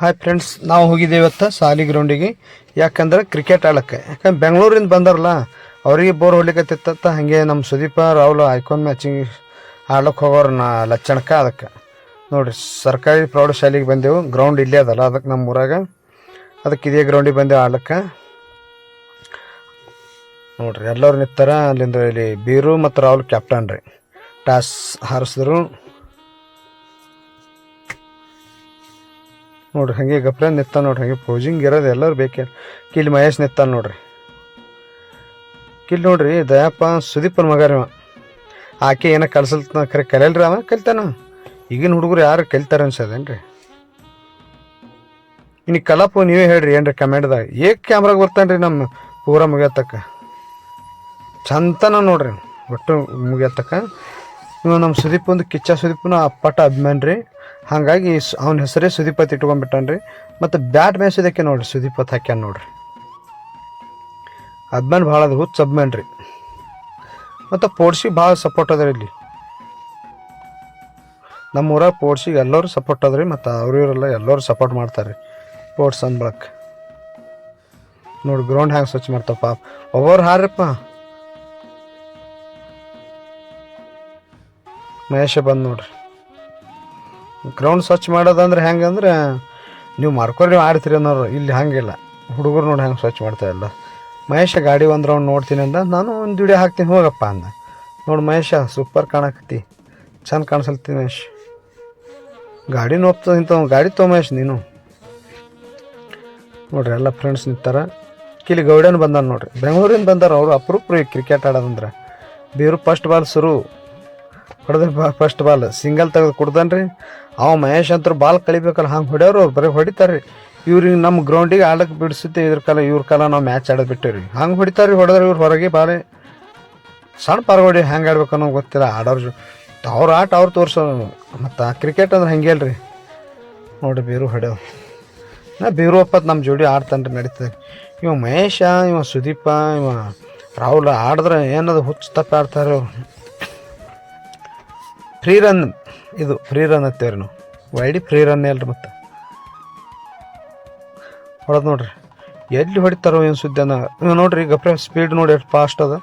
Hi friends ನಾವು ಹೋಗಿದ್ದೇವೆ ಇವತ್ತು ಸಾಲಿ ಗ್ರೌಂಡಿಗೆ ಯಾಕಂದ್ರೆ ಕ್ರಿಕೆಟ್ ಆಡಕ್ಕೆ. ಯಾಕಂದ್ರೆ ಬೆಂಗಳೂರಿಂದ ಬಂದಾರಲ್ಲ, ಅವರಿಗೆ ಬೋರ್ ಹೊಡ್ಲಿಕ್ಕತ್ತಿತ್ತ ಹಾಗೆ ನಮ್ಮ ಸುದೀಪ, ರಾಹುಲ್ ಐಕಾನ್ ಮ್ಯಾಚಿಂಗ್ ಆಡ್ಲಕ್ಕೆ ಹೋಗೋರು ನಾ ಲಚ್ಚಣಕ ಅದಕ್ಕೆ. ನೋಡಿರಿ, ಸರ್ಕಾರಿ ಪ್ರೌಢಶಾಲೆಗೆ ಬಂದೆವು ಗ್ರೌಂಡ್ ಇಲ್ಲೇ ಅದಲ್ಲ ಅದಕ್ಕೆ ನಮ್ಮ ಊರಾಗ. ಅದಕ್ಕೆ ಇದೇ ಗ್ರೌಂಡಿಗೆ ಬಂದೆವು ಆಡ್ಲಕ್ಕೆ ನೋಡ್ರಿ, ಎಲ್ಲರೂ ನಿಂತಾರ, ಅಲ್ಲಿಂದ ಇಲ್ಲಿ ಬೀರು ಮತ್ತು ರಾಹುಲ್ ಕ್ಯಾಪ್ಟನ್ ರೀ. ಟಾಸ್ ಹಾರಿಸಿದ್ರು. ನೋಡ್ರಿ, ಹಂಗೆ ಗಪ್ರ ನಿತ್ತ ನೋಡ್ರಿ, ಹಂಗೆ ಪೋಸಿಂಗ್ ಇರೋದು ಎಲ್ಲರೂ ಬೇಕೇ ಕಿಲ್ ಮಹೇಶ್ ನಿತ್ತಾನ ನೋಡ್ರಿ. ಕಿಲ್ ನೋಡ್ರಿ ದಯಪ್ಪ ಸುದೀಪನ ಮಗ ರೀ ಆಕೆ ಏನೋ ಕಲ್ಸಲ್ತ ಕರೆ ಕಲಿಯಲ್ರಿ ಅವ, ಕಲಿತಾನ? ಈಗಿನ ಹುಡುಗರು ಯಾರು ಕಲಿತಾರ ಅನ್ಸದೇನ್ರಿ? ಇನ್ನು ಕಲಾಪು ನೀವೇ ಹೇಳ್ರಿ ಏನ್ರಿ ಕಮೆಂಟ್ದಾಗ. ಏಕ್ ಕ್ಯಾಮ್ರಾಗ ಬರ್ತಾನ್ರಿ ನಮ್ಮ ಪೂರ ಮುಗಿಯತ್ತಕ್ಕ. ಚಂತನ ನೋಡ್ರಿ, ಒಟ್ಟು ಮುಗಿಯತ್ತಕ್ಕ. ಇವ ನಮ್ಮ ಸುದೀಪ್ ಒಂದು ಕಿಚ್ಚ ಸುದೀಪ್ನ ಅಪ್ಪಟ ಅಭಿಮಾನ ರೀ ಹಾಗಾಗಿ ಅವನ ಹೆಸರೇ ಸುದೀಪತ್ ಇಟ್ಕೊಂಡ್ಬಿಟ್ಟಾನ್ರಿ ಮತ್ತು ಬ್ಯಾಟ್ ಮೇಯಿಸೋದಕ್ಕೆ ನೋಡ್ರಿ ಸುದೀಪತ್ ಹಾಕ್ಯಾನ ನೋಡ್ರಿ. ಅಭಿಮಾನ ಭಾಳ ಅದ, ಹುಚ್ಚ ಅಭಿಮಾನ ರೀ ಮತ್ತು ಪೋಡ್ಸಿಗೆ ಭಾಳ ಸಪೋರ್ಟ್ ಅದ ಇಲ್ಲಿ. ನಮ್ಮ ಊರಾಗ ಪೋಡ್ಸಿಗೆ ಎಲ್ಲರೂ ಸಪೋರ್ಟ್ ಅದ್ರಿ ಮತ್ತು ಅವ್ರ ಇವರೆಲ್ಲ ಎಲ್ಲರೂ ಸಪೋರ್ಟ್ ಮಾಡ್ತಾರೆ ರೀ. ಸ್ಪೋರ್ಟ್ಸ್ ಅಂದ್ಬಳಕ್ಕೆ ನೋಡಿ ಗ್ರೌಂಡ್ ಹ್ಯಾಂಗೆ ಸ್ವಚ್ಛ ಮಾಡ್ತಾವ ಪಾಪ. ಒಬ್ಬರು ಮಹೇಶ ಬಂದು ನೋಡ್ರಿ. ಗ್ರೌಂಡ್ ಸ್ವಚ್ಛ ಮಾಡೋದಂದ್ರೆ ಹೆಂಗಂದ್ರೆ ನೀವು ಮಾರ್ಕೋರಿ ಆಡ್ತೀರಿ ಅನ್ನೋರು ಇಲ್ಲಿ ಹಂಗಿಲ್ಲ. ಹುಡುಗರು ನೋಡಿ ಹೆಂಗೆ ಸ್ವಚ್ಛ ಮಾಡ್ತಾರಲ್ಲ ಮಹೇಶ ಗಾಡಿ ಒಂದು ರೌಂಡ್ ನೋಡ್ತೀನಿ ಅಂದ, ನಾನು ಒಂದು ದುಡಿ ಹಾಕ್ತೀನಿ, ಹೋಗಪ್ಪ ಅಂದ. ನೋಡಿ ಮಹೇಶ ಸೂಪರ್ ಕಾಣಕತ್ತಿ. ಚಂದ ಕಾಣಿಸಲ್ತಿ ಮಹೇಶ್. ಗಾಡಿ ನೋಪ್ತ ಇಂಥ ಗಾಡಿ ತೊ ಮಹೇಶ್ ನೀನು. ನೋಡ್ರಿ ಎಲ್ಲ ಫ್ರೆಂಡ್ಸ್ ನಿಂತಾರ. ಕಿಲಿ ಗೌಡನ್ ಬಂದಾನ ನೋಡ್ರಿ. ಬೆಂಗಳೂರಿಂದ ಬಂದಾರ ಅವರು ಅಪರೂಪ ಕ್ರಿಕೆಟ್ ಆಡೋದಂದ್ರೆ. ಬೀರು ಫಸ್ಟ್ ಬಾಲ್ ಶುರು. ಹೊಡೆದ್ರೆ ಫಸ್ಟ್ ಬಾಲ್ ಸಿಂಗಲ್ ತೆಗೆದು ಕುಡ್ದಾನ್ರಿ ಅವ ಮಹೇಶ್ ಅಂತೂ ಬಾಲ್ ಕಳಿಬೇಕಲ್ಲ, ಹಂಗೆ ಹೊಡೆಯೋರು ಅವ್ರು ಬರೀ ಹೊಡಿತಾರೆ ಇವ್ರಿಗೆ ನಮ್ಮ ಗ್ರೌಂಡಿಗೆ ಆಡಕ್ಕೆ ಬಿಡಿಸುತ್ತೆ, ಇದ್ರ ಕಾಲ, ಇವ್ರ ಕಾಲ ನಾವು ಮ್ಯಾಚ್ ಆಡೋದು ಬಿಟ್ಟಿವ್ರಿ ಹಂಗೆ ಹೊಡಿತಾರೆ ಹೊಡೆದ್ರೆ ಇವ್ರು ಹೊರಗೆ ಬಾಲೆ ಸಣ್ಣ ಪರವಾಡಿ ಹೆಂಗೆ ಆಡ್ಬೇಕು ಅನ್ನೋ ಗೊತ್ತಿಲ್ಲ, ಆಡೋರು ಅವ್ರ ಆಟ ಅವ್ರು ತೋರಿಸೋ ಮತ್ತು ಕ್ರಿಕೆಟ್ ಅಂದ್ರೆ ಹಂಗೆ ಅಲ್ರಿ ನೋಡ್ರಿ, ಬೀರು ಹೊಡೆವು ನಾ ಬೀರು ಅಪ್ಪತ್ ನಮ್ಮ ಜೋಡಿ ಆಡ್ತಾನೆ ರೀ ನಡೀತದೆ. ಇವ ಮಹೇಶ, ಇವ ಸುದೀಪ, ಇವ ರಾಹುಲ್, ಆಡಿದ್ರೆ ಏನದು ಹುಚ್ಚು ತಪ್ಪ ಆಡ್ತಾರೆ ಅವ್ರು ಫ್ರೀ ರನ್ ಇದು ಫ್ರೀ ರನ್ ಅಂತೇವ್ರಿ ನಾವು ವೈಡಿ ಫ್ರೀ ರನ್ ಅಲ್ರಿ ಮತ್ತೆ. ಹೊಡೆದು ನೋಡ್ರಿ. ಎಲ್ಲಿ ಹೊಡಿತಾರೋ ಏನು ಸುದ್ದಿ ನೀವು ನೋಡ್ರಿ ಗಪ್ರೆ ಸ್ಪೀಡ್ ನೋಡಿ ಎಷ್ಟು ಫಾಸ್ಟ್ ಅದ.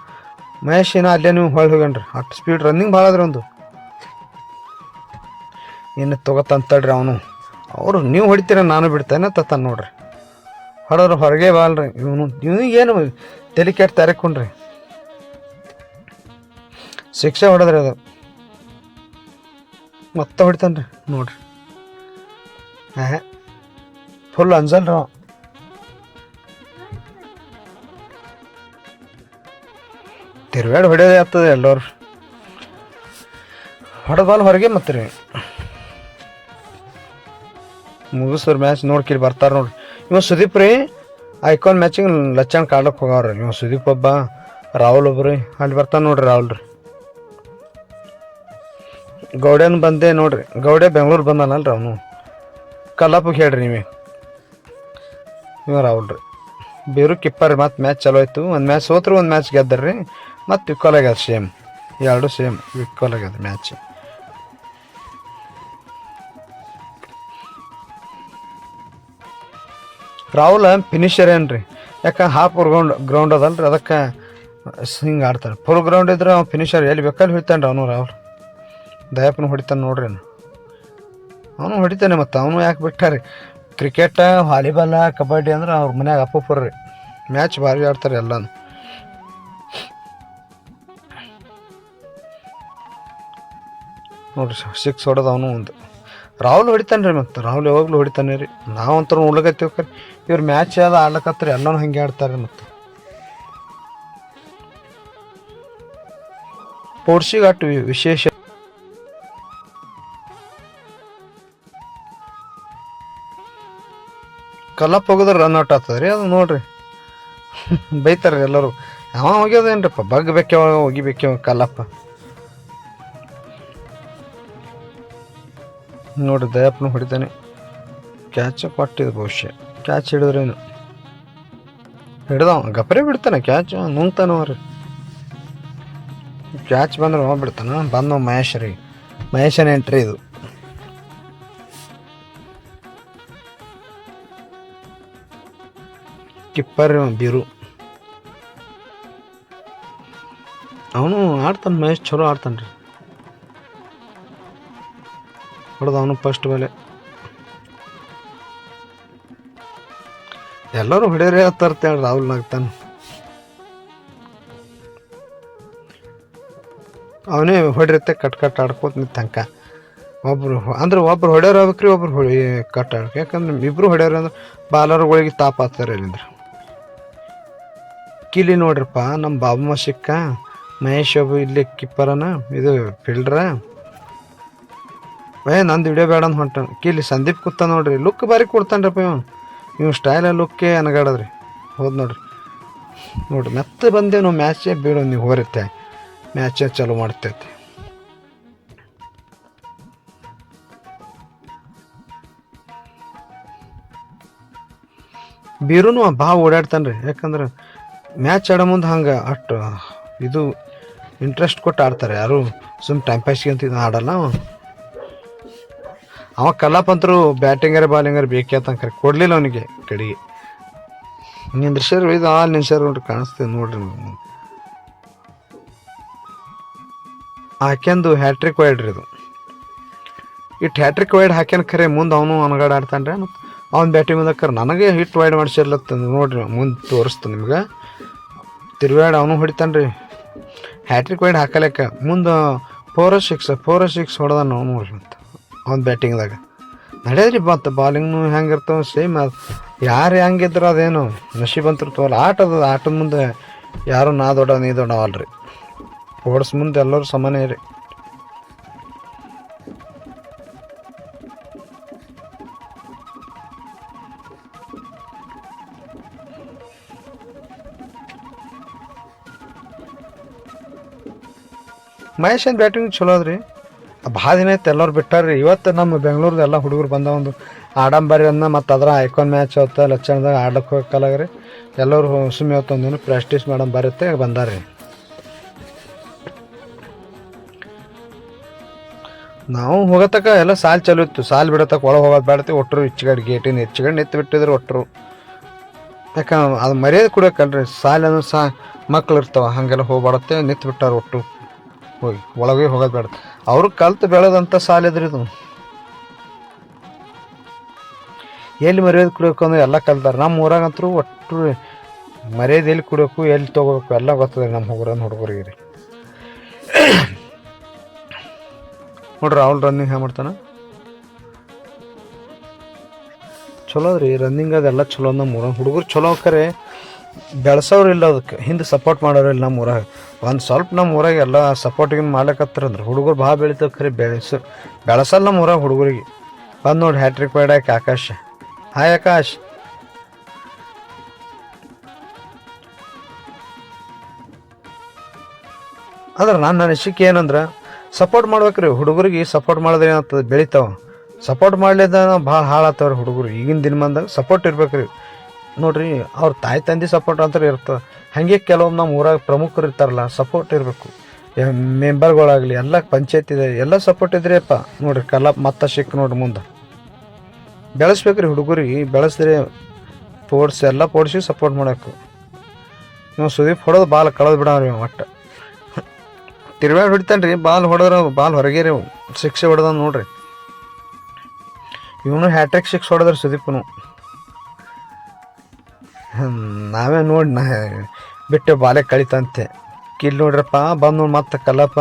ಮಹೇಶ್ ಏನೋ ಅಲ್ಲೇ ನೀವು ಹೊಳ್ ಹೋಗ್ಯಾನ್ರಿ. ಅಷ್ಟು ಸ್ಪೀಡ್ ರನ್ನಿಂಗ್ ಭಾಳ ಅದ್ರಿ ಒಂದು ಇನ್ನು ತೊಗೊತಂತಡ್ರಿ ಅವನು. ಅವರು ನೀವು ಹೊಡಿತೀರ, ನಾನು ಬಿಡ್ತೇನೆ ತತ್ತ ನೋಡ್ರಿ. ಹೊಡೋರು ಹೊರಗೆ ಬಾಲ್ರಿ ಇವನು ಏನು ತಲೆ ಕೆಟ್ಟ ತೆರಕೊಂಡ್ರಿ ಶಿಕ್ಷೆ ಹೊಡೆದ್ರಿ ಅದು. ಮತ್ತೆ ಹೊಡಿತಾನ್ರಿ, ನೋಡ್ರಿ. ಹಾಂ ಫುಲ್ ಅಂಜಲ್ ಅವ. ತಿರ್ಗಾಡಿ ಹೊಡೆಯೋದೇ ಆಗ್ತದೆ ಎಲ್ಲರೂ. ಹೊಡೆದ ಹೊರಗೆ ಮತ್ತೆ ರೀ. ಮುಗಿಸ್ರ ಮ್ಯಾಚ್ ನೋಡ್ಕಿರಿ ಬರ್ತಾರೆ ನೋಡ್ರಿ. ಇವ ಸುದೀಪ್ ರೀ, ಐಕಾನ್ ಮ್ಯಾಚಿಂಗ್ ಲಚ್ಚನ್ ಕಾಡ್ಲಕ್ಕೆ ಹೋಗವ್ರಿ. ಇವ ಸುದೀಪ್ ಒಬ್ಬ, ರಾಹುಲ್ ಒಬ್ರಿ ಅಲ್ಲಿ ಬರ್ತಾನೆ ನೋಡ್ರಿ ರಾಹುಲ್ ರೀ. ಗೌಡ್ಯನ್ ಬಂದೆ ನೋಡ್ರಿ. ಗೌಡೆ ಬೆಂಗಳೂರು ಬಂದಾನಲ್ರಿ ಅವನು. ಕಲ್ಲಾಪಕ್ಕೆ ಹೇಳ್ರಿ ನೀವೇ. ಇವ ರಾಹುಲ್ ರೀ. ಬೇರು ಕಿಪ್ಪರ್ ಮತ್ತು ಮ್ಯಾಚ್ ಚಲೋ ಆಯಿತು. ಒಂದು ಮ್ಯಾಚ್ ಸೋತ್ರು ಒಂದು ಮ್ಯಾಚ್ ಗೆದ್ದರ್ರಿ. ಮತ್ತು ಇಕ್ವಲ್ ಆಗ್ಯದ ಸೇಮ್ ಎರಡು ಸೇಮ್ ಇಕ್ವಲ್ ಆಗ್ಯದ ಮ್ಯಾಚ್ ರಾಹುಲ್ ಫಿನಿಷರ್ ಏನ್ರಿ? ಯಾಕೆ ಹಾಫ್ ಗ್ರೌಂಡ್ ಗ್ರೌಂಡ್ ಅದಲ್ರಿ. ಅದಕ್ಕೆ ಹಿಂಗೆ ಆಡ್ತಾರೆ. ಫುಲ್ ಗ್ರೌಂಡ್ ಇದ್ರೆ ಅವ್ನು ಫಿನಿಷರ್ ಎಲ್ಲಿ ಬೇಕಲ್ಲಿ ಹೊಡಿತಾನೆ ಅವನು ರಾಹುಲ್. ದಯಪ್ಪನ ಹೊಡಿತಾನೆ ನೋಡ್ರಿ ಅವ್ನು. ಹೊಡಿತಾನೆ ಮತ್ತು, ಅವನು ಯಾಕೆ ಬಿಟ್ಟಾರಿ? ಕ್ರಿಕೆಟ ವಾಲಿಬಾಲ ಕಬಡ್ಡಿ ಅಂದ್ರೆ ಅವ್ರ ಮನ್ಯಾಗ ಅಪ್ಪ ರೀ. ಮ್ಯಾಚ್ ಭಾರಿ ಆಡ್ತಾರೆ ಎಲ್ಲಾನು. ನೋಡ್ರಿ ಸಿಕ್ಸ್ ಹೊಡೆದ ಅವನು ಒಂದು. ರಾಹುಲ್ ಹೊಡಿತಾನೆ ರೀ ಮತ್ತು, ರಾಹುಲ್ ಯಾವಾಗಲೂ ಹೊಡಿತಾನೆ ರೀ. ನಾವಂತೂ ನೋಡ್ಲಕತ್ತೀವಿ ಕರೆ ಇವ್ರು ಮ್ಯಾಚ್ ಯಾವ್ದು ಆಡ್ಲಕತ್ತಾರೆ, ಎಲ್ಲನೂ ಹಂಗೆ ಆಡ್ತಾರೆ ಮತ್ತು. ಸ್ಪೋರ್ಟ್ಸಿಗೆ ಅಟ್ಟು ವಿಶೇಷ ಕಲ್ಲಪ್ಪ ಹೋಗಿದ್ರೆ ರನ್ ಔಟ್ ಆಗ್ತದೆ ರೀ ಅದು ನೋಡ್ರಿ. ಬೈತಾರೆ ಎಲ್ಲರೂ. ಅವ ಹೋಗ್ಯೋದೇನ್ರಪ್ಪ, ಬಗ್ ಬೇಕ್ಯವ ಹೋಗಿಬೇಕ್ಯವ ಕಲ್ಲಪ್ಪ. ನೋಡಿ ದಯಪ್ಪನ ಹೊಡಿತಾನೆ. ಕ್ಯಾಚ್ ಕೊಟ್ಟಿದ್ದು ಬಹುಶಃ ಕ್ಯಾಚ್ ಹಿಡಿದ್ರೇನು ಹಿಡ್ದವ, ಗಪ್ರೆ ಬಿಡ್ತಾನೆ ಕ್ಯಾಚ್ ನುಂಗ್ತಾನ ರೀ ಕ್ಯಾಚ್ ಬಂದ್ರೆ ಬಿಡ್ತಾನ ಬಂದವ ಮಹೇಶ್ ರೀ ಮಹೇಶನ್ ಎಂಟ್ರಿ ಇದು. ಕಿಪ್ಪರ್ ಬಿರು ಅವನು ಆಡ್ತಾನೆ ಮಹೇಶ್, ಚಲೋ ಆಡ್ತಾನೆ ರೀ. ಹೊಡೆದ ಅವನು ಫಸ್ಟ್ ಮೇಲೆ. ಎಲ್ಲರೂ ಹೊಡೆಯರೇ ಹತ್ತರ್ತೇಳಿ ರಾಹುಲ್ ನಾಗ್ತಾನೆ. ಅವನೇ ಹೊಡಿರುತ್ತೆ, ಕಟ್ ಕಟ್ ಆಡ್ಕೋತ ತನಕ ಒಬ್ರು ಅಂದ್ರೆ ಒಬ್ರು ಹೊಡ್ಯಾರ ಆಗ್ಬೇಕ್ರಿ, ಒಬ್ರು ಹೊಡಿ ಕಟ್ ಆಡ್ಬೇಕು. ಯಾಕಂದ್ರೆ ಇಬ್ರು ಹೊಡೆಯೋರು ಅಂದ್ರೆ ಬಾಲರ್ಗಳಿಗೆ ತಾಪ ಆಗ್ತಾರೆ ಇಲ್ಲಿಂದ್ರ ಕಿಲಿ ನೋಡ್ರಪ್ಪ ನಮ್ಮ ಬಾಬು ಮಾಸಿಕ್ಕ, ಮಹೇಶ್ ಒಬ್ಬ ಇಲ್ಲಿ ಕಿಪ್ಪರನ, ಇದು ಫೀಲ್ಡ್ರ. ಏ, ನಂದು ವಿಡಿಯೋ ಬೇಡ ಅಂತ ಹೊಂಟ ಕಿಲಿ ಸಂದೀಪ್ ಕೂತ ನೋಡ್ರಿ ಲುಕ್ ಬಾರಿ ಕೊಡ್ತಾನ್ರಪ್ಪ ಇವ್ ಇವ್ ಸ್ಟೈಲ ಲುಕ್ಕೇ ಅನಗಾಡದ್ರಿ. ಹೋದ್ ನೋಡ್ರಿ. ನೋಡ್ರಿ, ಮತ್ತೆ ಬಂದೆ ನಾವು ಮ್ಯಾಚೇ ಬೀಳೋ ನೀವು ಹೋರುತ್ತೆ. ಮ್ಯಾಚೇ ಚಾಲೂ ಮಾಡ್ತೈತಿ. ಬೀರೂನು ಭಾಳ ಓಡಾಡ್ತಾನೆ ರೀ ಯಾಕಂದ್ರೆ ಮ್ಯಾಚ್ ಆಡೋ ಮುಂದೆ ಹಂಗೆ ಅಷ್ಟು ಇದು ಇಂಟ್ರೆಸ್ಟ್ ಕೊಟ್ಟು ಆಡ್ತಾರೆ. ಯಾರು ಸುಮ್ಮನೆ ಟೈಮ್ ಪಾಸ್ಗೆ ಅಂತ ಇದು ಆಡಲ್ಲ. ಅವ ಕಲಾಪಂತರು ಬ್ಯಾಟಿಂಗರ್ ಬಾಲಿಂಗರ್ ಬೇಕೇ ಅಂತ ಕರೆ ಕೊಡಲಿಲ್ಲ ಅವನಿಗೆ ಕಡೆಗೆ. ನಿಂದ್ರಸರು ಇದು ಆ ನಿಂದ್ರಸರು ನೋಡ್ರಿ ಕಾಣಿಸ್ತೇವೆ ನೋಡ್ರಿ. ಹಾಕ್ಯಂದು ಹ್ಯಾಟ್ರಿಕ್ ವೈಡ್ರಿ ಇದು. ಇಟ್ಟು ಹ್ಯಾಟ್ರಿಕ್ ವೈಡ್ ಹಾಕ್ಯಾನ ಖರೆ ಮುಂದೆ ಅವನು ಅನಗಾಡ ಆಡ್ತಾನೆ ಅವ್ನ ಬ್ಯಾಟಿಂಗ್ ಮುಂದೆ ನನಗೆ ಹಿಟ್ ವೈಡ್ ಮಾಡಿಸಿರ್ಲತ್ತ ನೋಡ್ರಿ, ಮುಂದೆ ತೋರಿಸ್ತು ನಿಮ್ಗೆ. ತಿರುವಾಡ ಅವನು ಹೊಡಿತಾನೆ ರೀ ಹ್ಯಾಟ್ರಿಕ್ ವೈಡ್ ಹಾಕಲೇಕ ಮುಂದೆ ಫೋರ್ ಸಿಕ್ಸ್ ಫೋರ್ ಸಿಕ್ಸ್ ಹೊಡೆದ ಅವನು ಅಂತ ಅವ್ನ ಬ್ಯಾಟಿಂಗ್ದಾಗ ನಡೆಯದ್ರಿ ಮತ್ತು ಬಾಲಿಂಗ್ನು ಹೆಂಗೆ ಇರ್ತಾವೆ ಸೇಮ್ ಅದು. ಯಾರು ಹೆಂಗಿದ್ರು ಅದೇನು ನಶೀಬಂತರು ಆಟ ಆಟದ ಆಟದ ಮುಂದೆ ಯಾರು ನಾ ದೊಡ್ಡ ನೀ ದೊಡ್ಡ ರೀ ಸ್ಪೋರ್ಟ್ಸ್ ಮುಂದೆ ಎಲ್ಲರೂ ಸಮಾನ ರೀ ಮಹೇಶನ್ ಬ್ಯಾಟಿಂಗ್ ಚಲೋ ಅದ್ರಿ ಭಾಳ ದಿನ ಐತೆ ಎಲ್ಲರೂ ಬಿಟ್ಟಾರ್ರಿ. ಇವತ್ತು ನಮ್ಮ ಬೆಂಗಳೂರ್ದು ಎಲ್ಲ ಹುಡುಗರು ಬಂದ ಒಂದು ಆಡಂಬರಿ ಅನ್ನ ಮತ್ತು ಅದರ ಐಕಾನ್ ಮ್ಯಾಚ್ ಅವತ್ತ ಲಕ್ಷಣದಾಗ ಆಡಕ್ಕೆ ಹೋಗಕ್ಕಲ್ಲಾಗ್ರಿ ಎಲ್ಲರೂ ಸುಮ್ಮನೆ ದಿನ ಪ್ರಾಕ್ಟೀಸ್ ಮಾಡಮ್ ಬರುತ್ತೆ, ಬಂದಾರ್ರಿ. ನಾವು ಹೋಗತಕ್ಕ ಎಲ್ಲ ಸಾಲ್ ಚಲೋ ಇತ್ತು. ಸಾಲ್ ಬಿಡತಕ್ಕ ಒಳಗೆ ಹೋಗೋದು ಬೇಡತ್ತೆ ಒಟ್ಟರು ಇಚ್ಚಿಗಡೆ ಗೇಟಿನ ಹೆಚ್ಚಿಗಡೆ ನಿತ್ತು ಬಿಟ್ಟಿದ್ರು ಒಟ್ಟರು ಯಾಕೆ ಅದು ಮರ್ಯಾದೆ ಕುಡಿಯೋಕಲ್ರಿ ಸಾಲ ಸಾ ಮಕ್ಳು ಇರ್ತಾವ, ಹಾಗೆಲ್ಲ ಹೋಗ್ಬಾಡತ್ತೆ ನಿತ್ತು ಬಿಟ್ಟಾರ ಒಟ್ಟು ಹೋಗಿ, ಒಳಗೆ ಹೋಗೋದು ಬೇಡ. ಅವರು ಕಲ್ತು ಬೆಳೆದಂಥ ಸಾಲ ಇದ್ರಿ ಇದು. ಎಲ್ಲಿ ಮರ್ಯಾದೆ ಕುಡಿಯೋಕು ಅಂದ್ರೆ ಎಲ್ಲ ಕಲ್ತಾರೆ ನಮ್ಮ ಊರಾಗಂತರೂ ಒಟ್ಟು ಮರ್ಯಾದೆ ಎಲ್ಲಿ ಕುಡಿಯೋಕು ಎಲ್ಲಿ ತೊಗೋಬೇಕು ಎಲ್ಲ ಗೊತ್ತದೆ ನಮ್ಮ ಹುಡುಗರ ಹುಡುಗರಿಗೆ ರೀ ನೋಡ್ರಿ ರಾಹುಲ್ ರನ್ನಿಂಗ್ ಹ್ಯಾಂಗ ಮಾಡ್ತಾನ? ಚಲೋ ರೀ ರನ್ನಿಂಗ್ ಅದೆಲ್ಲ ಚಲೋ ನಮ್ಮ ಊರ ಹುಡುಗರು ಚಲೋ ಕರೆ ಬೆಳೆಸೋರು ಇಲ್ಲ ಅದಕ್ಕೆ. ಹಿಂದೆ ಸಪೋರ್ಟ್ ಮಾಡೋರು ಇಲ್ಲ ನಮ್ಮ ಊರಾಗ. ಒಂದು ಸ್ವಲ್ಪ ನಮ್ಮ ಊರಾಗೆ ಎಲ್ಲ ಸಪೋರ್ಟಿಗೆ ಮಾಡ್ಲಕತ್ತಾರಂದ್ರೆ. ಹುಡುಗರು ಭಾಳ ಬೆಳಿತಾವೆ ಖರೀ ಬೆಳೆಸು, ಬೆಳೆಸಲ್ಲ ನಮ್ಮ ಊರಾಗ ಹುಡುಗರಿಗೆ. ಬಂದು ನೋಡಿ ಹ್ಯಾಟ್ರಿಕ್ ಬೇಡಾಕಿ ಆಕಾಶ. ಹಾಯ್ ಆಕಾಶ್. ಆದ್ರೆ ನನ್ನ ಅನಿಸಿಕೆ ಏನಂದ್ರೆ ಸಪೋರ್ಟ್ ಮಾಡ್ಬೇಕ್ರಿ. ಹುಡುಗರಿಗೆ ಸಪೋರ್ಟ್ ಮಾಡಿದ್ರೆ ಏನಾಗ್ತದೆ ಬೆಳಿತಾವ. ಸಪೋರ್ಟ್ ಮಾಡ್ಲಿದ್ದ ಭಾಳ ಹಾಳಾಗ್ತಾವ್ರಿ ಹುಡುಗರು. ಈಗಿನ ದಿನಮಾನದಾಗ ಸಪೋರ್ಟ್ ಇರ್ಬೇಕ್ರಿ. ನೋಡ್ರಿ, ಅವ್ರ ತಾಯಿ ತಂದೆ ಸಪೋರ್ಟ್ ಅಂತ ಇರ್ತದೆ ಹಾಗೆ ಕೆಲವೊಮ್ಮೆ ನಮ್ಮ ಊರಾಗ ಪ್ರಮುಖರು ಇರ್ತಾರಲ್ಲ ಸಪೋರ್ಟ್ ಇರಬೇಕು. ಮೆಂಬರ್ಗಳಾಗಲಿ, ಎಲ್ಲ ಪಂಚಾಯತ್ ಇದೆ, ಎಲ್ಲ ಸಪೋರ್ಟ್ ಇದ್ರಿಯಪ್ಪ ನೋಡ್ರಿ ಕಲಾ ಮತ್ತ ಸಿಕ್ಕ ನೋಡ್ರಿ ಮುಂದೆ. ಬೆಳೆಸ್ಬೇಕ್ರಿ ಹುಡುಗರಿಗೆ ಬೆಳೆಸಿದ್ರೆ ಪೋಡ್ಸ್ ಎಲ್ಲ ಪೋಡ್ಸಿ ಸಪೋರ್ಟ್ ಮಾಡಬೇಕು. ನೀವು ಸುದೀಪ್ ಹೊಡೋದು ಬಾಲ್ ಕಳೆದು ಬಿಡವ್ರಿ ಒಟ್ಟು. ತಿರ್ಗಾಡಿ ಹೊಡಿತಾನೆ ರೀ, ಬಾಲ್ ಹೊಡೆದ್ರೆ ಬಾಲ್ ಹೊರಗೆ ರೀ ಶಿಕ್ಷೆ ಹೊಡೆದ ನೋಡ್ರಿ. ಇವನು ಹ್ಯಾಟ್ರಿಕ್ ಸಿಕ್ಸ್ ಹೊಡೆದ್ರಿ ಸುದೀಪ್ನು. ನಾವೇ ನೋಡಿ ನಾ ಬಿಟ್ಟು ಬಾಲೆ ಕಳಿತಂತೆ. ಕಿಲ್ ನೋಡ್ರಪ್ಪ, ಬಂದು ಮತ್ತೆ ಕಲ್ಲಪ್ಪ.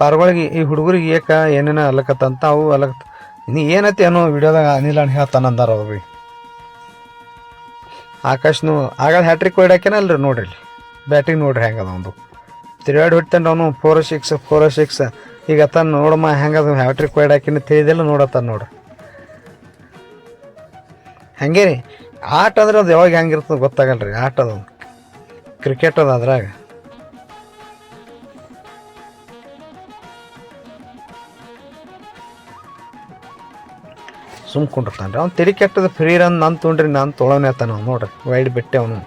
ಪಾರ್ಗಳಿಗೆ, ಈ ಹುಡುಗರಿಗೆ ಏಕ ಏನೇನೋ ಅಲಕತ್ತಂತ ಅವು ಅಲಕ ನೀ ಏನೈತಿ ಏನೋ ವಿಡಿಯೋದಾಗ ಅನಿಲ್ ಅಣ್ಣ ಹೇಳ್ತಾನ ಅವ್ರಿ ಆಕಾಶ್ನು ಆಗ ಹ್ಯಾಟ್ರಿಕ್ ಹೊಡ್ಯಾಕೇನಲ್ರಿ ನೋಡ್ರಿ ಇಲ್ಲಿ. ಬ್ಯಾಟಿಂಗ್ ನೋಡ್ರಿ ಹೆಂಗದ ಒಂದು ತಿರುಗಾಡಿ ಹೊಡ್ತಾನೆ ಅವನು ಫೋರ್ ಸಿಕ್ಸ್ ಫೋರ್ ಸಿಕ್ಸ್ ಈಗ ಅತ್ತ ನೋಡಮ್ಮ ಹೆಂಗದ ಹ್ಯಾಟ್ರಿಕ್ ಹೊಡ್ಯಾಕಿನ ತಿಳಿದಿಲ್ಲ ನೋಡತ್ತ ನೋಡ್ರಿ ಹಂಗೆ ರೀ ಆಟ ಅಂದ್ರೆ ಅದು ಯಾವಾಗ ಹೆಂಗಿರ್ತದೆ ಗೊತ್ತಾಗಲ್ಲ ರೀ ಆಟ ಅದು. ಕ್ರಿಕೆಟ್ ಅದ ಅದ್ರಾಗ. ಸುಮ್ ಕುಂಡಿರ್ತಾನೆ ಅವ್ನು ತೆರಿ ಕೆಟ್ಟದ ಫ್ರೀ ರನ್ ನಾನು ತೊಂಡ್ರಿ ನಾನು ತೊಳೋನೆ ಆತಾನ ಅವ್ನು ನೋಡ್ರಿ. ವೈಡ್ ಬಿಟ್ಟೆ ಅವನು.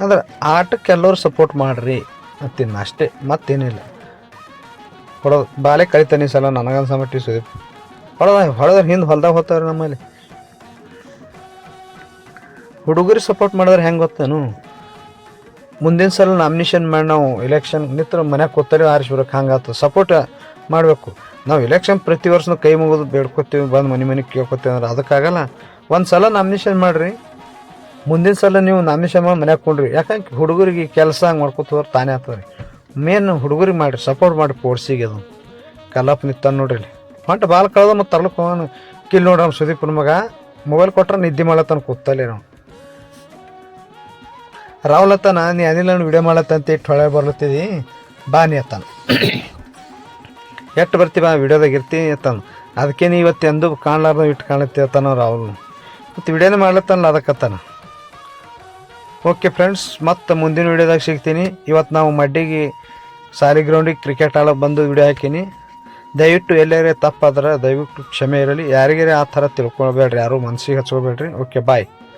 ಅಂದ್ರೆ ಆಟಕ್ಕೆ ಎಲ್ಲರೂ ಸಪೋರ್ಟ್ ಮಾಡ್ರಿ. ತಿನ್ನ ಅಷ್ಟೇ, ಮತ್ತೇನಿಲ್ಲ. ಹೊಡೋದು, ಬಾಲೆ ಕಳಿತಾನೆ ಸಲ ನನಗನ್ಸ ಮಟ್ಟಿ ಸುದೀಪ್. ಹೊಡೆದ ಹೊಡೆದ್ರೆ ಹಿಂದೆ ಹೊಲ್ದಾಗ ಹೋಗ್ತಾರೆ ನಮ್ಮಲ್ಲಿ. ಹುಡುಗರಿಗೆ ಸಪೋರ್ಟ್ ಮಾಡಿದ್ರೆ ಹೆಂಗೆ ಗೊತ್ತೇನು ಮುಂದಿನ ಸಲ ನಾಮಿನೇಷನ್ ಮಾಡಿ ನಾವು ಎಲೆಕ್ಷನ್ ನಿತ್ರ ಮನ್ಯಾಗ ಕೂತಾರೆ ಆರಿಸ್ಬಿಡಕ್ಕೆ ಹಂಗಾತು ಸಪೋರ್ಟ್ ಮಾಡಬೇಕು. ನಾವು ಎಲೆಕ್ಷನ್ ಪ್ರತಿ ವರ್ಷನೂ ಕೈ ಮುಗಿದು ಬೇಡ್ಕೊತೀವಿ, ಬಂದು ಮನೆ ಮನೆ ಕೇಳ್ಕೊತೀವಿ ಅಂದ್ರೆ ಅದಕ್ಕಾಗಲ್ಲ. ಒಂದು ಸಲ ನಾಮಿನೇಷನ್ ಮಾಡಿರಿ. ಮುಂದಿನ ಸಲ ನೀವು ನಾಮಿಷಮ ಮನ್ಯಾಗ ಕೊಂಡ್ರಿ. ಯಾಕಂದ್ರೆ ಹುಡುಗರಿಗೆ ಕೆಲಸ ಹಂಗೆ ಮಾಡ್ಕೊತವ್ರು ತಾನೇ ಆಗ್ತದೆ ಮೇನ್ ಹುಡುಗರಿಗೆ ಮಾಡಿರಿ ಸಪೋರ್ಟ್ ಮಾಡಿ ಪೋರ್ಸಿಗೆ ಅದು. ಕಲಪ್ ನಿತ್ತ ನೋಡ್ರಿ ಹೊಂಟ ಬಾಲ್ ಕಳೆದ ಮತ್ತು ತರ್ಲಕ್ಕೆ ಹೋಗೋಣ ಕಿಲ್ ನೋಡ್ರಿ ನಮ್ಮ ಸುದೀಪ್ ಮಗ. ಮೊಬೈಲ್ ಕೊಟ್ರೆ ನಿದ್ದೆ ಮಾಡತ್ತಾನ ಕೂತಲ್ಲೇ ನಾವು ರಾವ್ಲತ್ತಾನ ನೀ ಅನಿಲ್ ವಿಡಿಯೋ ಮಾಡತ್ತಂತ ಇಟ್ಟು ಹೊಳೆ ಬರ್ಲತ್ತಿದಿ. ಬಾ ನೀ ಅತ್ತಾನ. ಎಷ್ಟು ಬರ್ತೀವಿ ಬಾ ವಿಡಿಯೋದಾಗ ಇರ್ತೀನಿ ಅತ್ತಾನ. ಅದಕ್ಕೆ ನೀ ಇವತ್ತು ಎಂದೂ ಕಾಣ್ಲಾರ್ದ ಇಟ್ಟು ಕಾಣತ್ತಿ ಅತ್ತಾನ ರಾಹುಲ್. ಮತ್ತು ವಿಡಿಯೋನೇ ಮಾಡ್ಲತ್ತಾನಲ್ಲ ಅದಕ್ಕತ್ತಾನ ಓಕೆ ಫ್ರೆಂಡ್ಸ್ ಮತ್ತೆ ಮುಂದಿನ ವಿಡಿಯೋದಾಗ ಸಿಗ್ತೀನಿ. ಇವತ್ತು ನಾವು ಮಡ್ಡಿಗೆ ಸಾಲಿ ಗ್ರೌಂಡಿಗೆ ಕ್ರಿಕೆಟ್ ಆಡೋಕೆ ಬಂದು ವಿಡಿಯೋ ಹಾಕೀನಿ. ದಯವಿಟ್ಟು ಎಲ್ಲರೇ ತಪ್ಪಾದ್ರೆ ದಯವಿಟ್ಟು ಕ್ಷಮೆ ಇರಲಿ. ಯಾರಿಗೇ ಆ ಥರ ತಿಳ್ಕೊಳ್ಬೇಡ್ರಿ, ಯಾರು ಮನಸ್ಸಿಗೆ ಹಚ್ಕೋಬೇಡ್ರಿ ಓಕೆ ಬಾಯ್